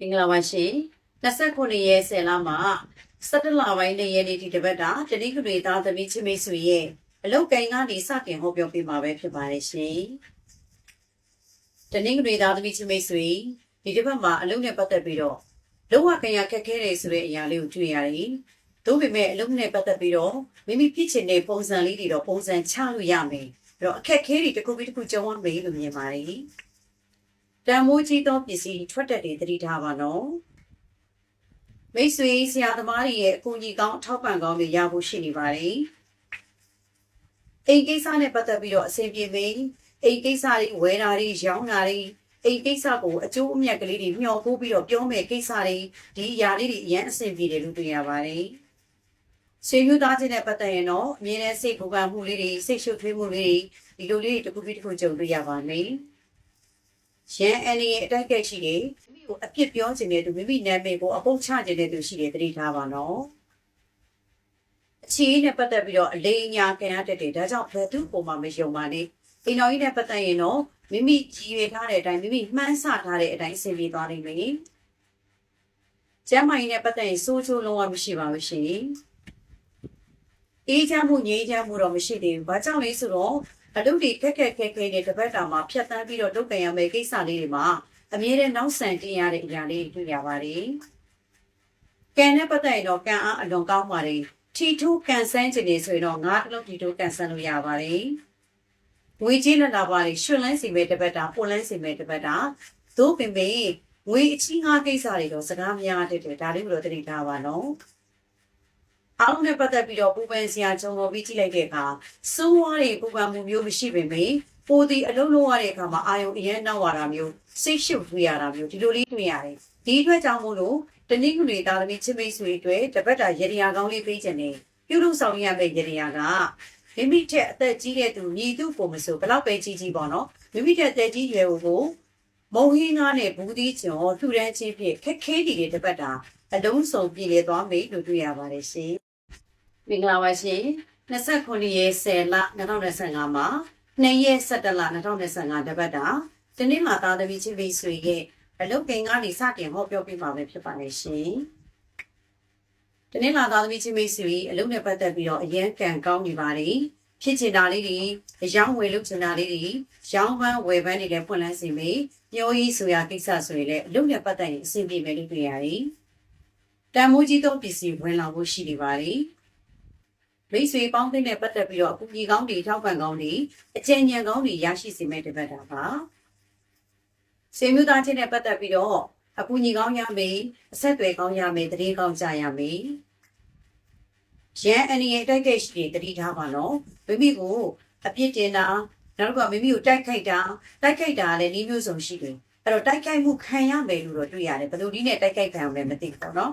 မင်္ဂလာပါရှင်29ရက်10လမှာ17လပိုင်းနဲ့ရက်နေ့ဒီတစ်ပတ်တာတတိကုတွေသားသမီးချင်းမိတ်ဆွေရဲ့အလုတ်ကိုင်းကနေစတင်ဟောပြောပေးမှာပဲဖြစ်ပါတယ်ရှင်တတိကုတွေသားသမီးချင်းမိတ်ဆွေဒီတစ်ပတ်မှာအလုတ်နဲ့ပတ်သက်ပြီးတော့လောကကံရခက်ခဲတယ်ဆိုတဲ့အရာလေးကိုတွေ့ရတယ်သို့ပေမဲ့အလုတ်နဲ့ပတ်သက်ပြီးတော့မိမိဖြစ်ချင်တဲ့ပုံစံလေးတွေတော့ပုံစံချလို့ရမယ်အဲ့တော့အခက်ခဲတွေတစ်ခုပြီးတစ်ခုကြုံရမယ်လို့မြင်ပါတယ် တန်မိုးကြီးသောပစ္စည်းထွက်တတ်တယ်သတိထားပါနော်မိတ်ဆွေဆရာသမားတွေရဲ့အကူအညီကောင်းအထောက်ပံ့ကောင်းတွေရဖို့ရှိနေပါတယ်အိမ်ကိစ္စနဲ့ပတ်သက်ပြီးတော့အဆင်ပြေမေးအိမ်ကိစ္စတွေဝယ်တာတွေရောင်းတာတွေအိမ်ကိစ္စကိုအကျိုးအမြတ်ကလေးတွေမျှော်ပို့ပြီးတော့ပြောမယ်ကိစ္စတွေဒီအရာလေးတွေအရင်အဆင်ပြေတယ်လို့တွေ့ရပါတယ်ဆွေမျိုးသားချင်းနဲ့ပတ်သက်ရင်တော့အမြဲတမ်းစိတ်ပူပန်မှုလေးတွေစိတ်ရှုပ်ထွေးမှုလေးတွေဒီလိုလေးတွေတစ်ခုပြီးတစ်ခုကြုံတွေ့ရပါမယ် ရန်အန်ရဲ့အတိုက်ကက်ရှိတယ်မိမိကိုအပြစ်ပြောခြင်းနဲ့သူမိမိနာမည်ကိုအပုတ်ချခြင်းနဲ့သူရှိတယ်တတိထားပါနော်အခြေအနေနဲ့ပတ်သက်ပြီးတော့အလေးအညာခံရတတ်တယ်ဒါကြောင့်ဘယ်သူပုံမှမယုံပါနဲ့အိမ်တော်ကြီးနဲ့ပတ်သက်ရင်တော့မိမိကြည်ရထားတဲ့အတိုင်းမိမိမှန်းဆထားတဲ့အတိုင်းအဆင်ပြေသွားနိုင်မယ်ကျမ်းမာရေးနဲ့ပတ်သက်ရင်စိုးချိုးလုံးဝမရှိပါဘူးရှင်အေးချမ်းမှုငြိမ်းချမ်းမှုတော့မရှိသေးဘူးဘာကြောင့်လဲဆိုတော့ အလုပ်တွေခက်ခက်ခဲခဲနဲ့တစ်ပတ်တာမှာဖြတ်တန်းပြီးတော့လုပ်ကြရမယ့်ကိစ္စလေးတွေမှာအမြဲတမ်းနောက်ဆန်တင်ရတဲ့အရာလေးတွေတွေ့ရပါတယ်။ကံနဲ့ပတ်သက်ရင်တော့ကံအားအလွန်ကောင်းပါတယ်။ထီထိုးကန်ဆန်းခြင်းနေဆိုရင်တော့ငါးတစ်လုံးထီထိုးကန်ဆန်းလို့ရပါတယ်။ငွေကြီးလက်လာပါတယ်ရွှင်လန်းစီမဲ့တစ်ပတ်တာပွန်လန်းစီမဲ့တစ်ပတ်တာသို့ပင်ပင်ငွေအချင်းငါးကိစ္စတွေတော့စကားများတတ်တယ်ဒါလေးကိုတော့သိထားပါနော်။ အားလုံးနဲ့ပတ်သက်ပြီးတော့ပူပန်စရာကြုံတော်ပြီးကြည့်လိုက်တဲ့အခါစိုးဝါးတွေပူပန်မှုမျိုးမရှိပေမယ့်ပိုဒီအလုံးလုံးရတဲ့အခါမှာအာယုံအရင်နောက်ရတာမျိုးစိတ်ရှုပ်တွေ့ရတာမျိုးဒီလိုလေးတွေ့ရတယ်ဒီအတွက်ကြောင့်မို့လို့တနည်းကုနေသားသမီးချစ်မိတ်ဆွေတွေတပတ်တာရေဒီယာကောင်းလေးပေးခြင်းနဲ့ပြုလုပ်ဆောင်ရမယ့်ရေဒီယာကမိမိထက်အသက်ကြီးတဲ့သူညီသူပုံမဆိုဘလောက်ပဲကြီးကြီးပေါ့နော်မိမိထက်အသက်ကြီးရွယ်ကိုမုံဟင်းကားနဲ့ဘူးသီးကျော်ထူတန်းချင်းဖြင့်ခက်ခဲနေတဲ့တပတ်တာအလုံးစုံပြည့်လည်သွားမယ်လို့တွေ့ရပါတယ်ရှင် မင်္ဂလာပါရှင်29ရက်10လ2025မှာ2ရက်17လ2025တပတ်တာဒီနေ့မှာသားသမီးချင်းမိတ်ဆွေရဲ့အလုပ်ကိန်းကနေစတင်ဟောပြောပြမှာပဲဖြစ်ပါတယ်ရှင်ဒီနေ့လာသားသမီးချင်းမိတ်ဆွေအလုပ်နဲ့ပတ်သက်ပြီးတော့အရန်ကံကောင်းနေပါတယ်ဖြစ်ချင်တာလေးတွေအယောင်းဝယ်လုပ်ချင်တာလေးတွေရောင်းပန်းဝယ်ပန်းတွေလည်းဖွင့်လန်းစီမေပြောရေးဆိုရာကိစ္စဆိုရင်လည်းအလုပ်နဲ့ပတ်သက်ရင်အဆင်ပြေမယ်လို့တွေ့ရတယ်တန်မိုးကြီးသောပစ္စည်းဝင်လာဖို့ရှိနေပါတယ် မိတ်ဆွေပေါင်းသိတဲ့ပတ်သက်ပြီးတော့အကူကြီးကောင်းတွေထောက်ပံ့ကောင်းတွေအကျဉ်းဉာဏ်ကောင်းတွေရရှိစေမဲ့တပတ်တာပါစေမျိုးသားချင်းနဲ့ပတ်သက်ပြီးတော့အကူကြီးကောင်းရမယ်အဆက်အသွယ်ကောင်းရမယ်တတိကောင်းကြရမယ်ရန်အန်ရဲ့တိုက်ကက်ရှိတွေတတိထားပါနော်မိမိကိုအပြစ်တင်တာနောက်တစ်ခါမိမိကိုတိုက်ခိုက်တာတိုက်ခိုက်တာလည်းဒီမျိုးစုံရှိတယ်အဲ့တော့တိုက်ခိုက်မှုခံရမယ်လို့တော့တွေ့ရတယ်ဘယ်လိုဒီနဲ့တိုက်ခိုက်ခံရမလဲမသိဘူးပေါ့နော်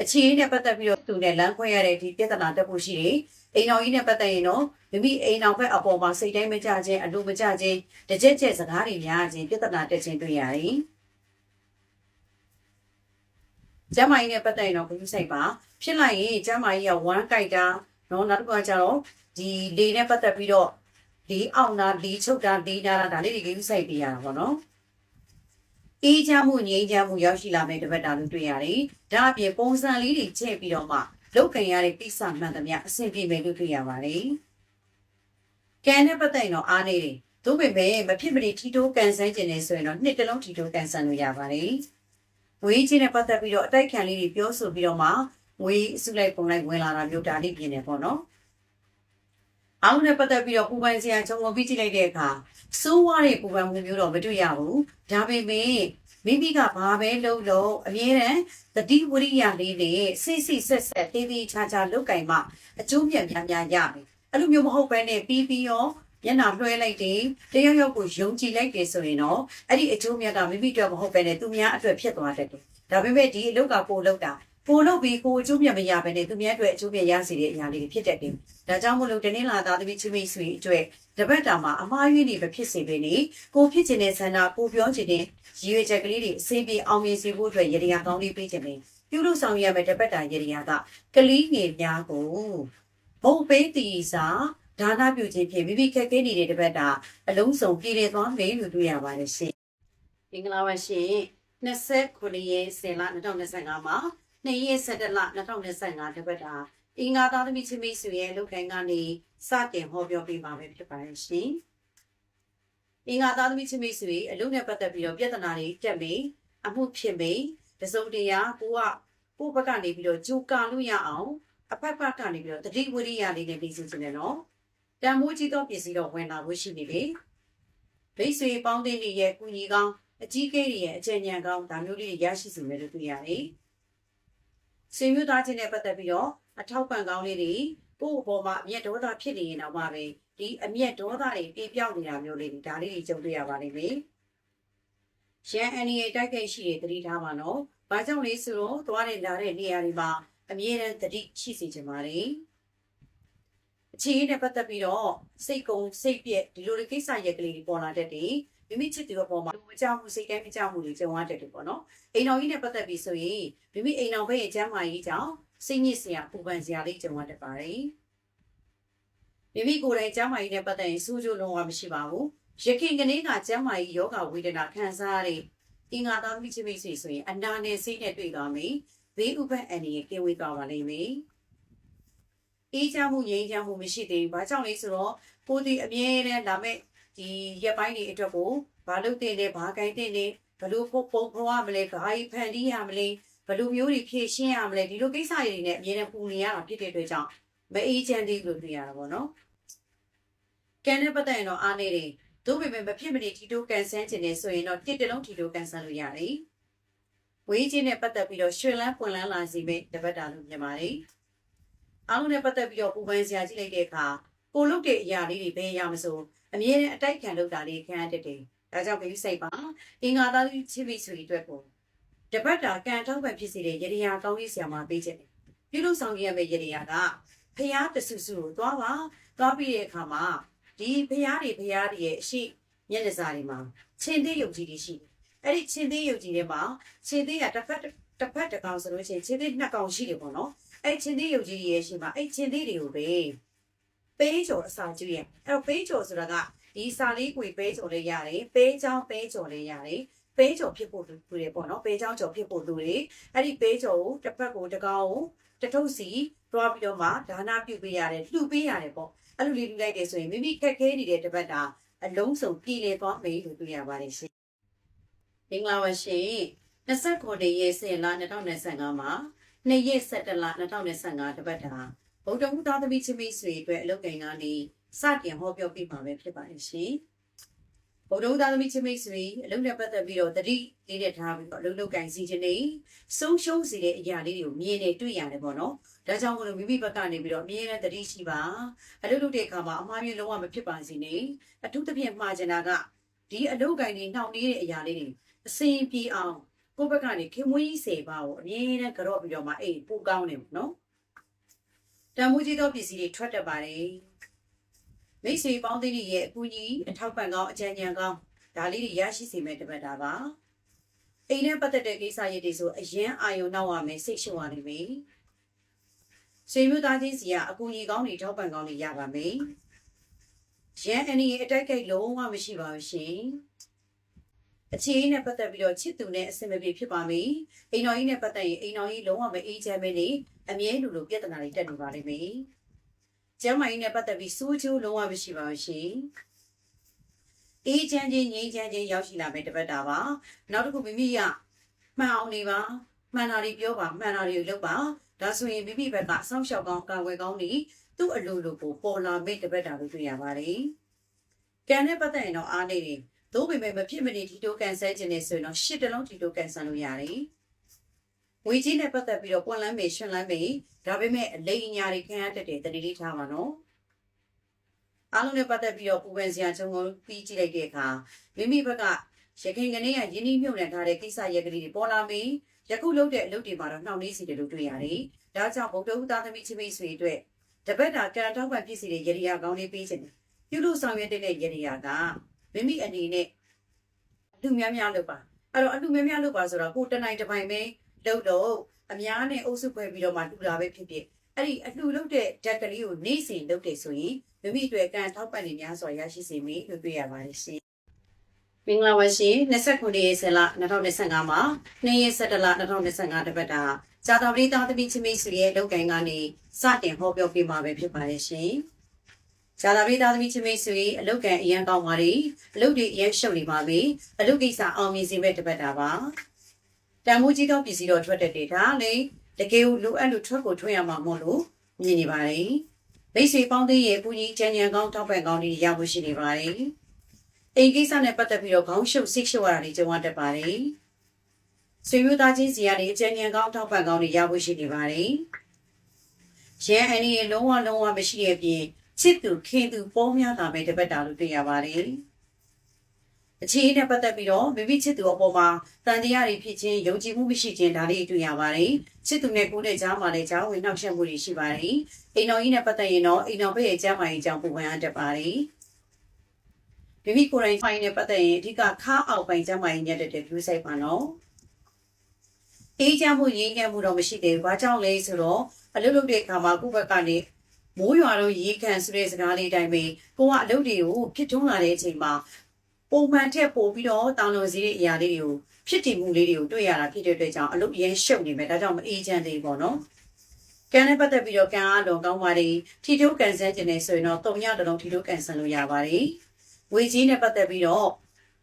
အခြေအနေနဲ့ပတ်သက်ပြီးတော့သူနဲ့လမ်းခွဲရတဲ့ဒီပြဿနာတက်ဖို့ရှိတယ်။အိမ်တော်ကြီးနဲ့ပတ်သက်ရင်တော့မိမိအိမ်တော်ဘက်အပေါ်မှာစိတ်တိုင်းမကြခြင်းအလိုမကြခြင်းတကြက်ကြက်စကားတွေများခြင်းပြဿနာတက်ခြင်းတွေ့ရတယ်။ကျမကြီးနဲ့ပတ်သက်ရင်တော့ဘုရားစိတ်ပါဖြစ်လိုက်ရင်ကျမကြီးကဝမ်းကြိုက်တာနော်နောက်တစ်ခါကျတော့ဒီလေနဲ့ပတ်သက်ပြီးတော့ဒီအောင်တာဒီချုပ်တာဒီနာတာဒါလေးတွေကိစ္စစိုက်ပြရတာပေါ့နော်။ အေးချမ်းမှုငြိမ်းချမ်းမှုရောက်ရှိလာမယ့်တပတ်တာလို့တွေ့ရတယ်။ဒါအပြင်ပုံစံလေးတွေချဲ့ပြီးတော့မှလောက်ခံရတဲ့ကိစ္စမှန်သမျှအဆင်ပြေမယ်လို့တွေ့ရပါတယ်။ကံနဲ့ပတ်သက်ရင်တော့အားနေတယ်။သို့ပေမဲ့မဖြစ်မနေထီတိုးကန်ဆန်းကျင်နေဆိုရင်တော့နှစ်တလုံးထီတိုးကန်ဆန်းလို့ရပါတယ်။ဝေးချင်းနဲ့ပတ်သက်ပြီးတော့အတိုက်ခံလေးတွေပြောဆိုပြီးတော့မှဝေးစုလိုက်ပုံလိုက်ဝင်လာတာမျိုးဒါလေးပြင်နေပေါ့နော်။ အောင်နဲ့ပတ်သက်ပြီးတော့ပူပန်စရာခြုံငုံပြီးကြည့်လိုက်တဲ့အခါစိုးဝါးတဲ့ပူပန်မှုမျိုးတော့မတွေ့ရဘူး။ဒါပေမဲ့မိမိကဘာပဲလုပ်လို့အမြဲတမ်းတတိဝရိယလေးနဲ့စိတ်စိတ်ဆက်ဆက်တေးသေးချာချာလုပ်ကင်မှအကျိုးမြတ်များများရမယ်။အဲ့လိုမျိုးမဟုတ်ဘဲနဲ့ပြီးပြီးရောမျက်နှာလွှဲလိုက်တယ်တယောက်ယောက်ကိုယုံကြည်လိုက်တယ်ဆိုရင်တော့အဲ့ဒီအကျိုးမြတ်ကမိမိအတွက်မဟုတ်ဘဲနဲ့သူများအတွက်ဖြစ်သွားတတ်တယ်။ဒါပေမဲ့ဒီအလုပ်ကပို့လုပ်တာ ပို့လုပ်ပြီးကိုအကျိုးမြတ်မရဘဲနဲ့သူများအတွက်အကျိုးမြတ်ရစေတဲ့အရာလေးတွေဖြစ်တတ်တယ်။ဒါကြောင့်မို့လို့တနင်္လာသားသမီးချင်းမိတ်ဆွေအတွက်တပတ်တာမှာအမားရွေးနေမဖြစ်စေဘဲနဲ့ကိုဖြစ်ချင်တဲ့ဆန္ဒကိုပြောချင်တဲ့ရည်ရွယ်ချက်ကလေးတွေအစင်းပြေအောင်မြင်စေဖို့အတွက်ရည်ရည်ကောင်းလေးပေးခြင်းပဲပြုလုပ်ဆောင်ရမယ့်တပတ်တာရည်ရည်ကကလေးငယ်များကိုဘုံပေးတီစာဒါနပြုခြင်းဖြင့်မိမိခက်ခဲနေတဲ့တပတ်တာအလုံးစုံပြည်လည်သွားမယ်လို့တွေ့ရပါတယ်ရှင်။မင်္ဂလာပါရှင်29ရက်10လ2025မှာ 2ရက်17လ2025တပတ်တာအင်္ဂါသားသမီးချင်းမိတ်ဆွေရဲ့လုပ်ကိုင်ကနေစတင်ဟောပြောပေးပါမယ်ဖြစ်ပါတယ်ရှင်။အင်္ဂါသားသမီးချင်းမိတ်ဆွေအလုပ်နဲ့ပတ်သက်ပြီးတော့ပြဿနာတွေတက်မေအမှုဖြစ်မေတစုံတရာကိုကကိုယ့်ဘက်ကနေပြီးတော့ကြိုကာလို့ရအောင်အဖက်ဖက်ကနေပြီးတော့တတိဝရိယလေးနဲ့ပြီးစီခြင်းနဲ့နော်။တန်မိုးကြီးသောပစ္စည်းတော့ဝင်လာဖို့ရှိနေလေ။မိတ်ဆွေပေါင်းတဲ့နေရဲ့ကုညီကောင်းအကြီးကဲတွေရဲ့အကျဉ်းညံကောင်းဒါမျိုးလေးတွေရရှိစီမယ်လို့တွေ့ရတယ်။ ဆွေမျိုးသားချင်းနဲ့ပတ်သက်ပြီးတော့အထောက်ပံ့ကောင်းလေးတွေကိုယ့်အပေါ်မှာအမျက်ဒေါသဖြစ်နေရင်တော့မှပဲဒီအမျက်ဒေါသတွေပြေပြောက်နေတာမျိုးလေးတွေဒါလေးတွေကြုံတွေ့ရပါလိမ့်မယ်။ရန်အန်ရီတိုက်ခိုက်ရှိတဲ့တတိထားပါနော်။ဘာကြောင့်လဲဆိုတော့သွားတဲ့လာတဲ့နေရာတွေမှာအမြဲတမ်းတတိရှိစေချင်ပါတယ်။အခြေအနေနဲ့ပတ်သက်ပြီးတော့စိတ်ကုံစိတ်ပြက်ဒီလိုတွေကိစ္စရက်ကလေးတွေပေါ်လာတတ်တယ်။ မိမိချစ်သူအပေါ်မှာမကြောက်မှုစိတ်တိုင်းမကြောက်မှုတွေကြုံရတတ်တယ်ပေါ့နော်။အိမ်တော်ကြီးနဲ့ပတ်သက်ပြီးဆိုရင်မိမိအိမ်တော်ဘက်ရဲ့ကျမ်းမာရေးကြောင့်စိတ်ညစ်စရာပူပန်စရာလေးကြုံရတတ်ပါတယ်။မိမိကိုယ်တိုင်ကျမ်းမာရေးနဲ့ပတ်သက်ရင်စူးကျိုးလုံးဝမရှိပါဘူး။ရခင်ကနေ့ကကျမ်းမာရေးယောဂဝေဒနာခံစားရတဲ့အင်္ဂါသားမိချစ်မိတ်ဆွေဆိုရင်အနာနဲ့စိတ်နဲ့တွေ့သွားမယ်။ဘေးဥပတ်အန်ဒီရဲ့ကင်းဝေးသွားပါလိမ့်မယ်။အေးချမ်းမှုငြိမ်းချမ်းမှုမရှိသေးဘူး။ဘာကြောင့်လဲဆိုတော့ကိုယ်ဒီအမြဲတမ်းလာမဲ့ ဒီရက်ပိုင်းတွေအတွက်ကိုဘာလုပ်တင်လဲဘာကိုင်းတင်လဲဘလို့ပုံပုံဖော်ရမလဲဘာကြီးဖန်တီးရမလဲဘလို့မျိုးတွေဖြည့်ရှင်းရမလဲဒီလိုကိစ္စတွေနဲ့အမြဲတမ်းပူနေရတာဖြစ်တဲ့အတွက်ကြောင့်မအေးချမ်းသေးလို့တွေ့ရတာပေါ့နော်။ကန်နဲ့ပတ်သက်ရင်တော့အားနေတယ်။သို့ပေမဲ့မဖြစ်မနေထီတိုးကန်ဆန်းခြင်းနဲ့ဆိုရင်တော့တစ်တလုံးထီတိုးကန်ဆန်းလို့ရတယ်။ဝေးချင်းနဲ့ပတ်သက်ပြီးတော့ရွှေလန်းပွင့်လန်းလာစီမဲ့တပတ်တာလို့မြင်ပါတယ်။အားလုံးနဲ့ပတ်သက်ပြီးတော့ပူပန်စရာကြည့်လိုက်တဲ့အခါကိုလုတ်တဲ့အရာလေးတွေဘယ်ရမစို့ အမြဲတမ်းအတိုက်ခံလုပ်တာလေးခံရတတ်တယ်။ဒါကြောင့်ဘယ်စိတ်ပါအင်္ဂါသားချစ်ပြီးဆိုပြီးအတွက်ကိုတပတ်တာကန်ထောက်ပံ့ဖြစ်စေတဲ့ရရယာကောင်းကြီးဆရာမပေးချက်တယ်။ပြုလုပ်ဆောင်ရမယ့်ရရယာကဖျားတဆူဆူကိုသွားပါသွားပြီးတဲ့အခါမှာဒီဖျားတွေဖျားတွေရဲ့အရှိမျက်နှာစာတွေမှာချင်းသေးယုတ်ကြီးတွေရှိတယ်။အဲ့ဒီချင်းသေးယုတ်ကြီးတွေမှာချင်းသေးကတစ်ဖက်တစ်ဖက်တစ်ကောင်ဆိုလို့ရှိရင်ချင်းသေးနှစ်ကောင်ရှိတယ်ပေါ့နော်။အဲ့ချင်းသေးယုတ်ကြီးရဲ့ရှိမှာအဲ့ချင်းသေးတွေကိုပဲ ပေးကြော်အစာကျွေးရအဲ့တော့ပေးကြော်ဆိုတာကဒီစာလေးကိုပေးကြော်လေးရတယ်ပေးချောင်းပေးကြော်လေးရတယ်ပေးကြော်ဖြစ်ဖို့လူတွေပေါ့နော်ပေးချောင်းကြော်ဖြစ်ဖို့လူတွေအဲ့ဒီပေးကြော်ကိုတစ်ဖက်ကိုတစ်ကောင်ကိုတစ်ထုပ်စီတွားပြီးတော့မှဒါနပြုပေးရတယ်လှူပေးရတယ်ပေါ့အဲ့လိုလေးလှူလိုက်တယ်ဆိုရင်မိမိခက်ခဲနေတဲ့တစ်ပတ်တာအလုံးစုံပြည်လေသွားမယ်လို့တွေ့ရပါတယ်ရှင်မင်္ဂလာပါရှင်29ရက်10လ2025မှာ2ရက်17လ2025တပတ်တာ ဗုဒ္ဓဟူသားသမီးချင်းမိတ်ဆွေအတွက်အလုပ်ကိန်းကနေစတင်ဟောပြောပြမှာပဲဖြစ်ပါတယ်ရှင်ဗုဒ္ဓဟူသားသမီးချင်းမိတ်ဆွေအလုပ်နဲ့ပတ်သက်ပြီးတော့တတိလေးတဲ့ထားပြီးတော့အလုပ်လုပ်ကိုင်စီခြင်းနေဆုံးရှုံးစေတဲ့အရာလေးတွေကိုမြင်နေတွေ့ရတယ်ပေါ့နော်ဒါကြောင့်မလို့မိမိဘက်ကနေပြီးတော့အမြဲတမ်းတတိရှိပါအလုပ်လုပ်တဲ့အခါမှာအမှားမျိုးလုံးဝမဖြစ်ပါစေနဲ့အထူးသဖြင့်မှားချင်တာကဒီအလုပ်ကိုင်တွေနှောင့်နှေးတဲ့အရာလေးတွေအစင်ပြေအောင်ကိုယ့်ဘက်ကနေခင်မွေးစေပါကိုအမြဲတမ်းကြော့ပြီးတော့မှအေးပိုကောင်းနေပေါ့နော် တန်မိုးကြီးသောပစ္စည်းတွေထွက်တတ်ပါတယ်မိတ်ဆွေပေါင်းသင်းတွေရဲ့အကူအညီအထောက်ပံ့ကောင်းအကြံဉာဏ်ကောင်းဒါလေးတွေရရှိစေမဲ့တပတ်တာပါအိမ်နဲ့ပတ်သက်တဲ့ကိစ္စရပ်တွေဆိုအရင်အာယုံနောက်ရမယ်စိတ်ရှုံရနေပြီဆွေမျိုးသားချင်းစီကအကူအညီကောင်းတွေထောက်ပံ့ကောင်းတွေရပါမယ်ရန်အနီအတိုက်ကိတ်လုံးဝမရှိပါဘူးရှင် အခြေအနေနဲ့ပတ်သက်ပြီးတော့ချစ်သူနဲ့အဆင်မပြေဖြစ်ပါမယ်အိမ်တော်ကြီးနဲ့ပတ်သက်ရင်အိမ်တော်ကြီးလုံးဝမအေးချမ်းပဲနေအမြဲလူလိုပြဿနာတွေတက်နေပါလိမ့်မယ်ကျမ်းမာရေးနဲ့ပတ်သက်ပြီးစိုးချိုးလုံးဝမရှိပါဘူးရှင်။အေးချမ်းချင်းငြိမ်းချမ်းချင်းရောက်ရှိလာမယ်တပတ်တာပါ။နောက်တစ်ခုမိမိကမှန်အောင်နေပါ။မှန်တာတွေပြောပါမှန်တာတွေလုပ်ပါ။ဒါဆိုရင်မိမိဘက်ကအဆောင်ရှောက်ကောင်းကာဝယ်ကောင်းနေသူ့အလိုလိုကိုပေါ်လာမယ့်တပတ်တာလို့တွေ့ရပါတယ်။ကံနဲ့ပတ်သက်ရင်တော့အားနေတယ်။ သို့ပေမဲ့မဖြစ်မနေဒီတိုကန်ဆဲခြင်းနဲ့ဆိုရင်တော့ရှစ်တလုံးဒီတိုကန်ဆန်လို့ရတယ်။ငွေကြီးနဲ့ပတ်သက်ပြီးတော့ပွင့်လန်းမေရှင်လန်းမေဒါပေမဲ့အလိမ်အညာတွေခံရတတ်တယ်တတိလေးထားပါနော်အားလုံးနဲ့ပတ်သက်ပြီးတော့ပူပန်စရာချုံကိုပြီးကြည့်လိုက်တဲ့အခါမိမိဘက်ကရခိုင်ကနေကယင်းနှိမြုပ်နှံထားတဲ့ကိစ္စရက်ကလေးတွေပေါ်လာပြီးယခုလုပ်တဲ့အလုပ်တွေမှာတော့နှောင့်နှေးစီတယ်လို့တွေ့ရတယ်။ဒါကြောင့်ဗုဒ္ဓဟူသားသမီးချင်းမိတ်ဆွေအတွက်တပတ်တာကံထောက်ပံ့ဖြစ်စီတဲ့ရရိယာကောင်းလေးပေးခြင်းပြုလို့ဆောင်ရွက်တဲ့ရရိယာက မိမိအနေနဲ့အလူများများလုပ်ပါအဲ့တော့အလူများများလုပ်ပါဆိုတော့ကိုတနိုင်တစ်ပိုင်ပဲလှုပ်တော့အများနဲ့အုပ်စုဖွဲ့ပြီးတော့မှတူတာပဲဖြစ်ဖြစ်အဲ့ဒီအလှလုပ်တဲ့ဓာတ်ကလေးကိုနေ့စဉ်လုပ်တယ်ဆိုရင်မိမိအတွက်ကံထောက်ပံ့နေများစွာရရှိစေမယ်လို့တွေ့ရပါတယ်ရှင်မင်္ဂလာပါရှင်29ရက်ဆက်လ2025မှာ2ရက်17လ2025တပတ်တာဇာတာပရိသတ်သမီးချင်းမိတ်ဆွေရဲ့လုပ်ကိုင်ကနေစတင်ဟောပြောပေးမှာပဲဖြစ်ပါတယ်ရှင် ဇာတာပရိသတ်သမီးချင်းမိတ်ဆွေအလုပ်ကန်အရန်ကောင်းပါလေအလုပ်တွေအရန်ရှုပ်နေပါပြီအလုပ်ကိစ္စအောင်မြင်စေမဲ့တပတ်တာပါတန်မိုးကြီးသောပစ္စည်းတော်ထွက်တဲ့ဒေတာလေတကယ်လိုအပ်လို့ထွက်ကိုထွက်ရမှာမို့လို့မြင်နေပါတယ်မိတ်ဆွေပေါင်းသေးရဲ့ပူကြီးချမ်းချမ်းကောင်းတောက်ပံ့ကောင်းတွေရဖို့ရှိနေပါတယ်အိမ်ကိစ္စနဲ့ပတ်သက်ပြီးတော့ခေါင်းရှုပ်စိတ်ရှုပ်ရတာတွေကြုံရတတ်ပါတယ်ဆွေမျိုးသားချင်းစီကနေအချမ်းချမ်းကောင်းတောက်ပံ့ကောင်းတွေရဖို့ရှိနေပါတယ်ရဲအန်ဒီရဲ့လုံးဝလုံးဝမရှိတဲ့အပြင် ချစ်သူခင်သူပေါများတာပဲတပတ်တာလို့တွေ့ရပါတယ်အခြေအနေနဲ့ပတ်သက်ပြီးတော့မိမိချစ်သူအပေါ်မှာတန်တရားတွေဖြစ်ခြင်းယုံကြည်မှုမရှိခြင်းဒါလေးတွေ့ရပါတယ်ချစ်သူနဲ့ကိုယ်နဲ့ကြားမှာလည်းကြားဝင်နှောက်ယှက်မှုတွေရှိပါတယ်အိမ်တော်ကြီးနဲ့ပတ်သက်ရင်တော့အိမ်တော်ဘက်ရဲ့ကြားမှာရေးကြောင်းပုံမှန်အပ်တတ်ပါတယ်မိမိကိုယ်တိုင်ဖိုင်နဲ့ပတ်သက်ရင်အဓိကခါအောက်ပိုင်းကြားမှာရေးညက်တဲ့ view site ပါနော်အေးချမ်းမှုရင်းနှီးမှုတော့မရှိသေးဘူး။ဘာကြောင့်လဲဆိုတော့အလုပ်လုပ်တဲ့အခါမှာကိုယ့်ဘက်ကနေ မိုးရွာတော့ရေခံဆိုတဲ့စကားလေးအတိုင်းပဲကိုကအလုပ်တွေကိုဖြစ်ထွန်းလာတဲ့အချိန်မှာပုံမှန်ထက်ပိုပြီးတော့တောင်းလို့စီးတဲ့အရာလေးတွေကိုဖြစ်တည်မှုလေးတွေကိုတွေ့ရတာဖြစ်တဲ့အတွက်ကြောင့်အလုပ်ရမ်းရှုပ်နေမယ်ဒါကြောင့်မအေးချမ်းသေးဘူးပေါ့နော်။ကန်နဲ့ပတ်သက်ပြီးတော့ကန်အားလုံးကောင်းပါတယ်ထီထိုးကန်ဆန်းကျင်နေဆိုရင်တော့တုံညတလုံးထီထိုးကန်ဆန်းလို့ရပါတယ်။ဝေကြီးနဲ့ပတ်သက်ပြီးတော့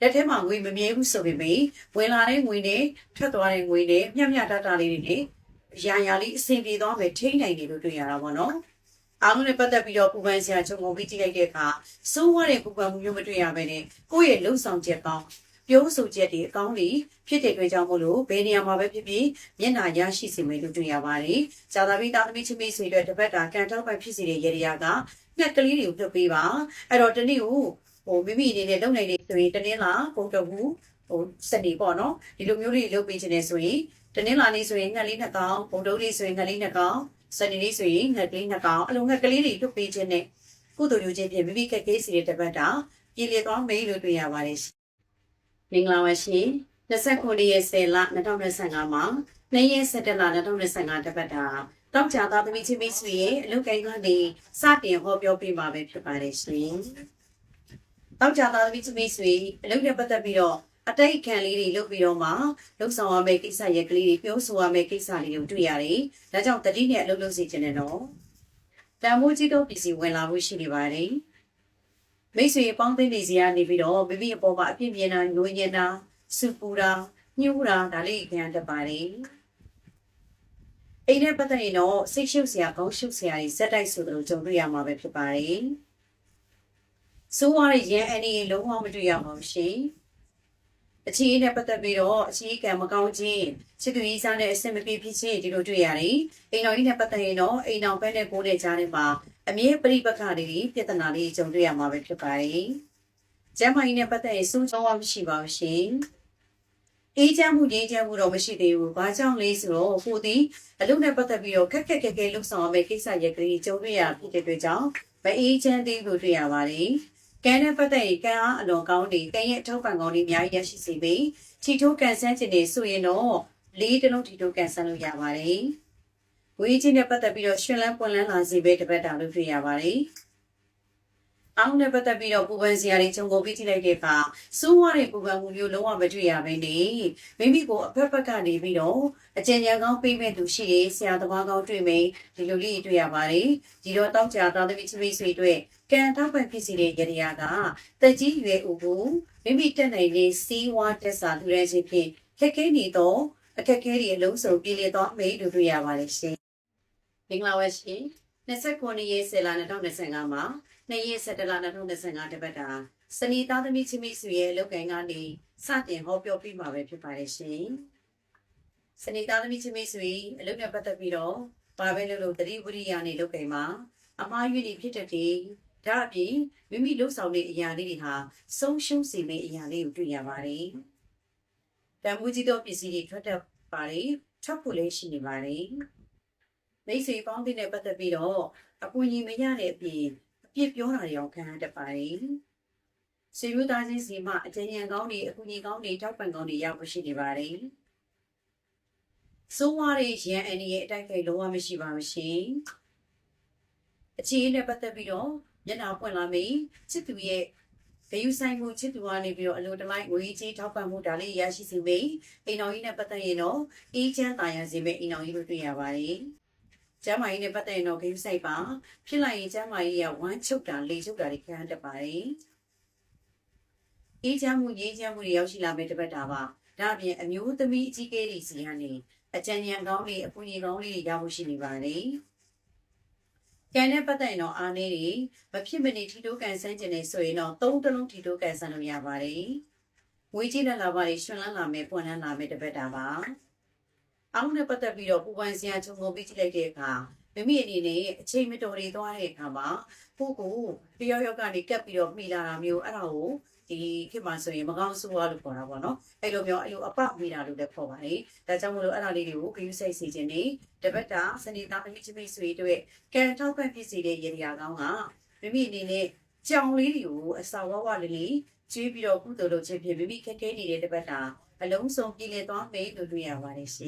လက်ထဲမှာငွေမမြဲဘူးဆိုပေမဲ့ဝင်လာတဲ့ငွေနဲ့ထွက်သွားတဲ့ငွေနဲ့မျှမျှတတလေးတွေနဲ့ရာရာလေးအဆင်ပြေသွားမယ်ထိနိုင်တယ်လို့တွေ့ရတာပေါ့နော် အားလုံးနဲ့ပတ်သက်ပြီးတော့ပူပန်စရာချုံကုန်ပြီးကြည့်လိုက်တဲ့အခါစိုးဝါတဲ့ပူပန်မှုမျိုးမတွေ့ရဘဲနဲ့ကိုယ့်ရဲ့လုံဆောင်ချက်ကောင်းပြောဆိုချက်တွေအကောင်းတွေဖြစ်တဲ့အတွက်ကြောင့်မို့လို့ဘယ်နေရာမှာပဲဖြစ်ဖြစ်မျက်နှာရရှိစေမယ်လို့တွေ့ရပါတယ်။ဇာတာပိသားသမီးချင်းမိတ်ဆွေတွေတပတ်တာကန်တောက်ပိုက်ဖြစ်စေတဲ့ရေရာကငှက်ကလေးတွေကိုပြုတ်ပေးပါ။အဲ့တော့တနေ့ကိုဟိုမိမိအနေနဲ့လုံနိုင်နေဆိုရင်တနင်္လာပုံတော်ဘူးဟိုစနေပေါ့နော်ဒီလိုမျိုးလေးလုပ်ပေးခြင်းနဲ့ဆိုရင်တနင်္လာနေ့ဆိုရင်ငှက်လေးနှစ်ကောင်ပုံတော်လေးဆိုရင်ငှက်လေးနှစ်ကောင် စနေနေ့ဆိုရင်ငှက်ကလေးနှစ်ကောင်အလုံးငှက်ကလေးတွေလုပ်ပေးခြင်းနဲ့ကုသိုလ်ယူခြင်းဖြင့်မိမိကကေးစီတဲ့တပတ်တာပြည်လည်သွားမေးလို့တွေ့ရပါတယ်မင်္ဂလာပါရှင်29ရက်10လ2025မှာ2ရက်17လ2025တပတ်တာတောက်ကြသားသမီးချင်းမိတ်ဆွေရဲ့အလုပ်ကိုင်းကနေစတင်ဟောပြောပေးမှာပဲဖြစ်ပါတယ်ရှင်။တောက်ကြသားသမီးချင်းမိတ်ဆွေအလုပ်နဲ့ပတ်သက်ပြီးတော့ အတိတ်ခံလေးတွေလုပ်ပြီးတော့မှလှုပ်ဆောင်ရမယ့်ကိစ္စရက်ကလေးတွေပြောဆိုရမယ့်ကိစ္စလေးတွေတွေ့ရတယ်။ဒါကြောင့်တတိနဲ့အလုပ်လုပ်စီခြင်းနဲ့တော့တန်မိုးကြီးတော့ပစ္စည်းဝင်လာဖို့ရှိနေပါတယ်။မိတ်ဆွေပေါင်းသိနေစီကနေပြီးတော့မိမိအပေါ်မှာအပြည့်ပြင်းတာညှိုးညင်တာစူပူတာညှိုးတာဒါလေးခံတတ်ပါတယ်။အိမ်နဲ့ပတ်သက်ရင်တော့စိတ်ရှုပ်စရာကောင်းရှုပ်စရာတွေဇက်တိုက်ဆိုသလိုကြုံတွေ့ရမှာပဲဖြစ်ပါတယ်။ဆိုးရတဲ့ရန်အနေလုံးဝမတွေ့ရပါဘူးရှင်။ အခြေအနေနဲ့ပတ်သက်ပြီးတော့အခြေခံမကောင်းခြင်းချစ်သူကြီးစားတဲ့အဆင်မပြေဖြစ်ခြင်းဒီလိုတွေ့ရတယ်။အိမ်တော်ကြီးနဲ့ပတ်သက်ရင်တော့အိမ်တော်ဘက်နဲ့ကိုယ်နဲ့ကြားထဲမှာအမြဲပြိပက္ခတွေပြဿနာတွေကြုံတွေ့ရမှာပဲဖြစ်ပါတယ်။ကျမ်းမာရေးနဲ့ပတ်သက်ရင်စိုးကြောင်းဝမရှိပါဘူးရှင်။အေးချမ်းမှုငြိမ်းချမ်းမှုတော့မရှိသေးဘူး။ဘာကြောင့်လဲဆိုတော့ကိုဒီအလုပ်နဲ့ပတ်သက်ပြီးတော့ခက်ခက်ခဲခဲလှုပ်ဆောင်ရမယ့်ကိစ္စရက်ကလေးကြုံတွေ့ရဖြစ်တဲ့အတွက်ကြောင့်မအေးချမ်းသေးဘူးတွေ့ရပါတယ်။ ကန်းနဲ့ပတ်သက်ရင်ကန်းအားအလွန်ကောင်းတယ်ကန်းရဲ့အထောက်ပံ့ကောင်းတွေအများကြီးရရှိစေပြီထီထိုးကန်ဆန်းခြင်းတွေဆိုရင်တော့လေးတလုံးထီထိုးကန်ဆန်းလို့ရပါတယ်ဝေးချင်းနဲ့ပတ်သက်ပြီးတော့ရှင်လန်းပွန်လန်းလာစေပဲတပတ်တာလို့တွေ့ရပါတယ်အောင်နဲ့ပတ်သက်ပြီးတော့ပူပန်စရာတွေခြုံကုန်ပြီးထိလိုက်တဲ့အခါစိုးဝါတဲ့ပူပန်မှုမျိုးလုံးဝမတွေ့ရဘဲနေမိမိကိုအဖက်ဖက်ကနေပြီးတော့အကျဉ်းချမ်းကောင်းပေးမဲ့သူရှိရေးဆရာသမားကောင်းတွေ့မယ်ဒီလိုလေးတွေ့ရပါတယ်ဒီတော့တောက်ကြသားသမီးချင်းမိတ်ဆွေတွေ ကန်ထောက်ပံ့ဖြစ်စီတဲ့ရရကတက်ကြီးရွယ်ဦးကိုမိမိတက်နိုင်တဲ့စီးဝါတက်စာလူရဲခြင်းဖြင့်ခက်ခဲနေတော့အခက်ခဲတွေအလုံးစုံပြည်လည်သောအမေတို့တွေ့ရပါတယ်ရှင်။မင်္ဂလာပါရှင်။29ရက်10လ2025မှာ2ရက်17လ2025တပတ်တာစနီသားသမီးချင်းမိစုရဲ့လောက်ကိုင်းကနေစတင်ဟောပြောပြမှာပဲဖြစ်ပါတယ်ရှင်။စနီသားသမီးချင်းမိစုအလုပ်နဲ့ပတ်သက်ပြီးတော့ဘာပဲလို့လို့တတိဝရိယနဲ့လောက်ကိုင်းမှာအမှားယွင်းတွေဖြစ်တဲ့ ဒါအပြင်မိမိလှုပ်ဆောင်တဲ့အရာလေးတွေဟာဆုံးရှုံးစေမယ့်အရာလေးကိုတွေ့ရပါတယ်။တန်ဖိုးကြီးသောပစ္စည်းတွေထွက်တတ်ပါတယ်။ထွက်ဖို့လည်းရှိနေပါတယ်။မိတ်ဆွေပေါင်းတဲ့ပတ်သက်ပြီးတော့အကူအညီမရတဲ့အပြင်အပြစ်ပြောတာတွေအောင်ခံရတတ်ပါတယ်။ဆွေမျိုးသားချင်းစီမှအကြံဉာဏ်ကောင်းတွေအကူအညီကောင်းတွေတောက်ပံကောင်းတွေရောက်ရှိနေပါတယ်။စိုးဝါးတဲ့ရန်အန်ရဲ့အတိုက်ခိုက်လုံးဝမရှိပါဘူးရှင်။အခြေအနေနဲ့ပတ်သက်ပြီးတော့ မျက်နှာပွင့်လာမိချစ်သူရဲ့ဂယုဆိုင်မှုချစ်သူကနေပြီးတော့အလိုတလိုက်ငွေကြီးထောက်ပံ့မှုဒါလေးရရှိစေမိအိမ်တော်ကြီးနဲ့ပတ်သက်ရင်တော့အေးချမ်းသာယာစေမိအိမ်တော်ကြီးလို့တွေ့ရပါတယ်ကျမ်းမာရေးနဲ့ပတ်သက်ရင်တော့ဂယုဆိုင်ပါဖြစ်လိုက်ရင်ကျမ်းမာရေးကဝမ်းချုပ်တာလေချုပ်တာတွေခံရတတ်ပါတယ်အေးချမ်းမှုရေးချမ်းမှုတွေရောက်ရှိလာမယ့်တပတ်တာပါဒါအပြင်အမျိုးသမီးအကြီးကဲတွေစီကနေအကြံဉာဏ်ကောင်းတွေအပူညီကောင်းလေးတွေရဖို့ရှိနေပါတယ် ကံနဲ့ပတ်သက်ရင်တော့အားနည်းတွေမဖြစ်မနေထီတိုးကန်ဆန်းကျင်နေဆိုရင်တော့သုံးတလုံးထီတိုးကန်ဆန်းလို့ရပါတယ်။ငွေကြီးလက်လာပါတွေရှင်လန်းလာမယ်ပွင့်လန်းလာမယ်တပတ်တာပါ။အောင်းနဲ့ပတ်သက်ပြီးတော့ပူပန်စရာခြုံငုံပြီးကြည့်လိုက်တဲ့အခါမိမိအနေနဲ့အချိန်မတော်တွေသွားတဲ့အခါမှာကိုကိုတယောက်ယောက်ကနေကပ်ပြီးတော့မိလာတာမျိုးအဲ့ဒါကို ဒီခေတ်မှာဆိုရင်မကောင်းဆိုးရလို့ခေါ်တာပေါ့နော်အဲ့လိုမျိုးအဲ့လိုအပမိတာလို့လည်းခေါ်ပါတယ်ဒါကြောင့်မလို့အဲ့ဒါလေးတွေကိုဂရုစိုက်စီခြင်းနေတပတ်တာစနေသားသမီးချင်းမိတ်ဆွေတို့ရဲ့ကံထောက်ပံ့ဖြစ်စေတဲ့ရေဒီယာကောင်းကမိမိအနေနဲ့ကြောင်လေးတွေကိုအစာဝဝလေးလေးကျွေးပြီးတော့ကုသိုလ်လုပ်ခြင်းဖြင့်မိမိခက်ခဲနေတဲ့တပတ်တာအလုံးစုံပြည်လည်သွားမယ်လို့တွေ့ရပါတယ်ရှင်